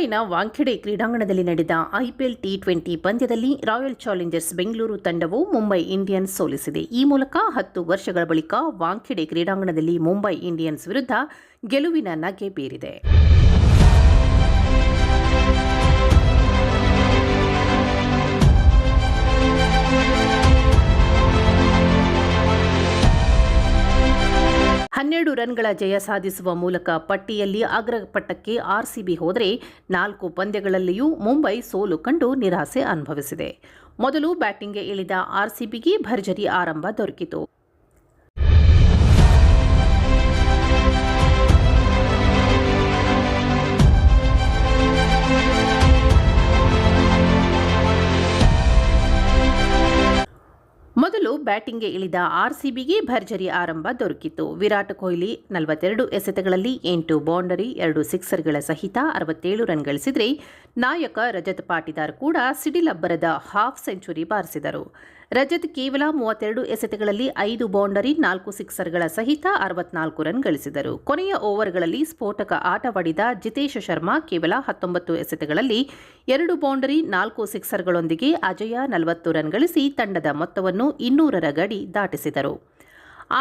ಮುಂಬೈನ ವಾಂಖೆಡೆ ಕ್ರೀಡಾಂಗಣದಲ್ಲಿ ನಡೆದ ಐಪಿಎಲ್ ಟಿ ಟ್ವೆಂಟಿ ಪಂದ್ಯದಲ್ಲಿ ರಾಯಲ್ ಚಾಲೆಂಜರ್ಸ್ ಬೆಂಗಳೂರು ತಂಡವು ಮುಂಬೈ ಇಂಡಿಯನ್ಸ್ ಸೋಲಿಸಿದೆ. ಈ ಮೂಲಕ ಹತ್ತು ವರ್ಷಗಳ ಬಳಿಕ ವಾಂಖೆಡೆ ಕ್ರೀಡಾಂಗಣದಲ್ಲಿ ಮುಂಬೈ ಇಂಡಿಯನ್ಸ್ ವಿರುದ್ಧ ಗೆಲುವಿನ ನಗೆ ಬೀರಿದೆ. ರನ್ಗಳ ಜಯ ಸಾಧಿಸುವ ಮೂಲಕ ಪಟ್ಟಿಯಲ್ಲಿ ಅಗ್ರಪಟ್ಟಕ್ಕೆ ಆರ್ಸಿಬಿ ಹೋದರೆ ನಾಲ್ಕು ಪಂದ್ಯಗಳಲ್ಲಿಯೂ ಮುಂಬೈ ಸೋಲು ಕಂಡು ನಿರಾಸೆ ಅನುಭವಿಸಿದೆ. ಮೊದಲು ಬ್ಯಾಟಿಂಗ್ಗೆ ಇಳಿದ ಆರ್ಸಿಬಿಗೆ ಭರ್ಜರಿ ಆರಂಭ ದೊರಕಿತು. ಬ್ಯಾಟಿಂಗ್ಗೆ ಇಳಿದ ಆರ್ಸಿಬಿಗೆ ಭರ್ಜರಿ ಆರಂಭ ದೊರಕಿತು ವಿರಾಟ್ ಕೊಹ್ಲಿ ನಲವತ್ತೆರಡು ಎಸೆತಗಳಲ್ಲಿ ಎಂಟು, ಬೌಂಡರಿ ಎರಡು ಸಿಕ್ಸರ್ಗಳ ಸಹಿತ ಅರವತ್ತೇಳು ರನ್ ಗಳಿಸಿದರೆ ನಾಯಕ ರಜತ್ ಪಾಟಿದಾರ್ ಕೂಡ ಸಿಡಿಲಬ್ಬರದ ಹಾಫ್ ಸೆಂಚುರಿ ಬಾರಿಸಿದರು. ರಜತ್ ಕೇವಲ ಮೂವತ್ತೆರಡು ಎಸೆತಗಳಲ್ಲಿ ಐದು ಬೌಂಡರಿ, ನಾಲ್ಕು ಸಿಕ್ಸರ್ಗಳ ಸಹಿತ ಅರವತ್ನಾಲ್ಕು ರನ್ ಗಳಿಸಿದರು. ಕೊನೆಯ ಓವರ್ಗಳಲ್ಲಿ ಸ್ಫೋಟಕ ಆಟವಾಡಿದ ಜಿತೇಶ್ ಶರ್ಮಾ ಕೇವಲ ಹತ್ತೊಂಬತ್ತು ಎಸೆತಗಳಲ್ಲಿ ಎರಡು ಬೌಂಡರಿ, ನಾಲ್ಕು ಸಿಕ್ಸರ್ಗಳೊಂದಿಗೆ ಅಜಯ ನಲವತ್ತು ರನ್ ಗಳಿಸಿ ತಂಡದ ಮೊತ್ತವನ್ನು ಇನ್ನೂರರ ಗಡಿ ದಾಟಿಸಿದರು.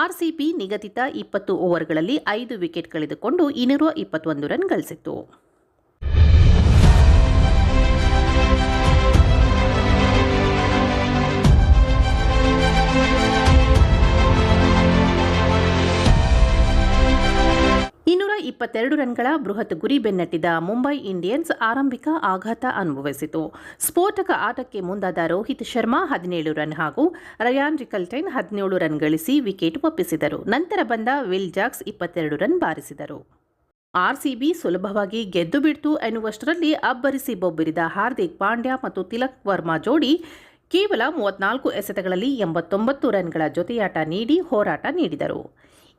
ಆರ್ಸಿಪಿ ನಿಗದಿತ ಇಪ್ಪತ್ತು ಓವರ್ಗಳಲ್ಲಿ ಐದು ವಿಕೆಟ್ ಕಳೆದುಕೊಂಡು ಇನ್ನೂರ ಇಪ್ಪತ್ತೊಂದು ರನ್ ಗಳಿಸಿತು ಇಪ್ಪತ್ತೆರಡು ರನ್ಗಳ ಬೃಹತ್ ಗುರಿ ಬೆನ್ನಟ್ಟಿದ ಮುಂಬೈ ಇಂಡಿಯನ್ಸ್ ಆರಂಭಿಕ ಆಘಾತ ಅನುಭವಿಸಿತು. ಸ್ಫೋಟಕ ಆಟಕ್ಕೆ ಮುಂದಾದ ರೋಹಿತ್ ಶರ್ಮಾ ಹದಿನೇಳು ರನ್ ಹಾಗೂ ರಯಾನ್ ರಿಕಲ್ಟೈನ್ ಹದಿನೇಳು ರನ್ ಗಳಿಸಿ ವಿಕೆಟ್ ಒಪ್ಪಿಸಿದರು. ನಂತರ ಬಂದ ವಿಲ್ ಜಾಕ್ಸ್ ಇಪ್ಪತ್ತೆರಡು ರನ್ ಬಾರಿಸಿದರು. ಆರ್ಸಿಬಿ ಸುಲಭವಾಗಿ ಗೆದ್ದು ಬಿಡ್ತು ಎನ್ನುವಷ್ಟರಲ್ಲಿ ಅಬ್ಬರಿಸಿ ಬೊಬ್ಬಿರಿದ ಹಾರ್ದಿಕ್ ಪಾಂಡ್ಯ ಮತ್ತು ತಿಲಕ್ ವರ್ಮಾ ಜೋಡಿ ಕೇವಲ ಮೂವತ್ನಾಲ್ಕು ಎಸೆತಗಳಲ್ಲಿ ಎಂಬತ್ತೊಂಬತ್ತು ರನ್ಗಳ ಜೊತೆಯಾಟ ನೀಡಿ ಹೋರಾಟ ನೀಡಿದರು.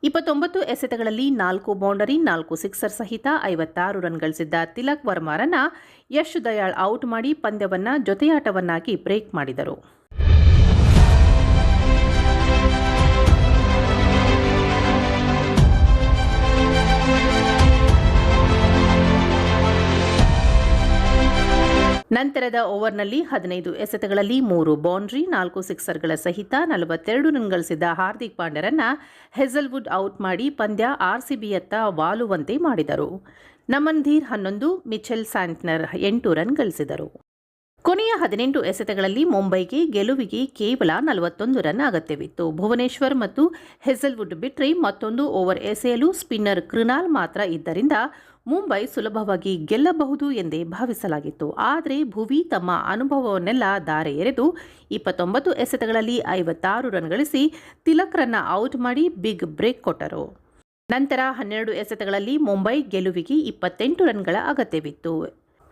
ಇಪ್ಪತ್ತೊಂಬತ್ತು ಎಸೆತಗಳಲ್ಲಿ ನಾಲ್ಕು ಬೌಂಡರಿ, ನಾಲ್ಕು ಸಿಕ್ಸರ್ ಸಹಿತ ಐವತ್ತಾರು ರನ್ ಗಳಿಸಿದ್ದ ತಿಲಕ್ ವರ್ಮಾರನ್ನ ಯಶ್ ದಯಾಳ್ ಔಟ್ ಮಾಡಿ ಪಂದ್ಯವನ್ನ ಜೊತೆಯಾಟವನ್ನಾಗಿ ಬ್ರೇಕ್ ಮಾಡಿದರು. ನಂತರದ ಓವರ್ನಲ್ಲಿ ಹದಿನೈದು ಎಸೆತಗಳಲ್ಲಿ ಮೂರು, ಬೌಂಡ್ರಿ ನಾಲ್ಕು ಸಿಕ್ಸರ್ಗಳ ಸಹಿತ ನಲವತ್ತೆರಡು ರನ್ ಗಳಿಸಿದ ಹಾರ್ದಿಕ್ ಪಾಂಡ್ಯರನ್ನು ಹೆಸಲ್ವುಡ್ ಔಟ್ ಮಾಡಿ ಪಂದ್ಯ ಆರ್ಸಿಬಿಯತ್ತ ವಾಲುವಂತೆ ಮಾಡಿದರು. ನಮನ್ಧೀರ್ ಹನ್ನೊಂದು, ಮಿಚೆಲ್ ಸ್ಯಾಂಟ್ನರ್ ಎಂಟು ರನ್ ಗಳಿಸಿದರು ಕೊನೆಯ ಹದಿನೆಂಟು ಎಸೆತಗಳಲ್ಲಿ ಮುಂಬೈಗೆ ಗೆಲುವಿಗೆ ಕೇವಲ ನಲವತ್ತೊಂದು ರನ್ ಅಗತ್ಯವಿತ್ತು. ಭುವನೇಶ್ವರ್ ಮತ್ತು ಹೆಸಲ್ವುಡ್ ಬಿಟ್ರೆ ಮತ್ತೊಂದು ಓವರ್ ಎಸೆಯಲು ಸ್ಪಿನ್ನರ್ ಕೃನಾಲ್ ಮಾತ್ರ ಇದ್ದರಿಂದ ಮುಂಬೈ ಸುಲಭವಾಗಿ ಗೆಲ್ಲಬಹುದು ಎಂದೇ ಭಾವಿಸಲಾಗಿತ್ತು. ಆದರೆ ಭುವಿ ತಮ್ಮ ಅನುಭವವನ್ನೆಲ್ಲ ದಾರೆ ಎರೆದು ಇಪ್ಪತ್ತೊಂಬತ್ತು ಎಸೆತಗಳಲ್ಲಿ ಐವತ್ತಾರು ರನ್ ಗಳಿಸಿ ತಿಲಕ್ರನ್ನ ಔಟ್ ಮಾಡಿ ಬಿಗ್ ಬ್ರೇಕ್ ಕೊಟ್ಟರು. ನಂತರ ಹನ್ನೆರಡು ಎಸೆತಗಳಲ್ಲಿ ಮುಂಬೈ ಗೆಲುವಿಗೆ ಇಪ್ಪತ್ತೆಂಟು ರನ್ಗಳ ಅಗತ್ಯವಿತ್ತು.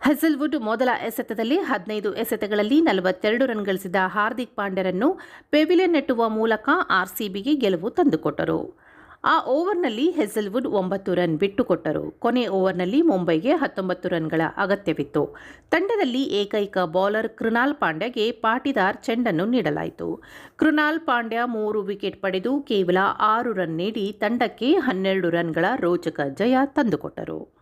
ಹೆಸಲ್ವುಡ್ ಮೊದಲ ಎಸೆತದಲ್ಲಿ ಹದಿನೈದು ಎಸೆತಗಳಲ್ಲಿ ನಲವತ್ತೆರಡು ರನ್ ಗಳಿಸಿದ ಹಾರ್ದಿಕ್ ಪಾಂಡ್ಯರನ್ನು ಪೆವಿಲಿಯನ್ ನೆಟ್ಟುವ ಮೂಲಕ ಆರ್ಸಿಬಿಗೆ ಗೆಲುವು ತಂದುಕೊಟ್ಟರು. ಆ ಓವರ್ನಲ್ಲಿ ಹೆಸಲ್ವುಡ್ ಒಂಬತ್ತು ರನ್ ಬಿಟ್ಟುಕೊಟ್ಟರು. ಕೊನೆ ಓವರ್ನಲ್ಲಿ ಮುಂಬೈಗೆ ಹತ್ತೊಂಬತ್ತು ರನ್ಗಳ ಅಗತ್ಯವಿತ್ತು. ತಂಡದಲ್ಲಿ ಏಕೈಕ ಬೌಲರ್ ಕೃನಾಲ್ ಪಾಂಡ್ಯಗೆ ಪಾಟಿದಾರ್ ಚೆಂಡನ್ನು ನೀಡಲಾಯಿತು. ಕೃನಾಲ್ ಪಾಂಡ್ಯ ಮೂರು ವಿಕೆಟ್ ಪಡೆದು ಕೇವಲ ಆರು ರನ್ ನೀಡಿ ತಂಡಕ್ಕೆ ಹನ್ನೆರಡು ರನ್ಗಳ ರೋಚಕ ಜಯ ತಂದುಕೊಟ್ಟರು.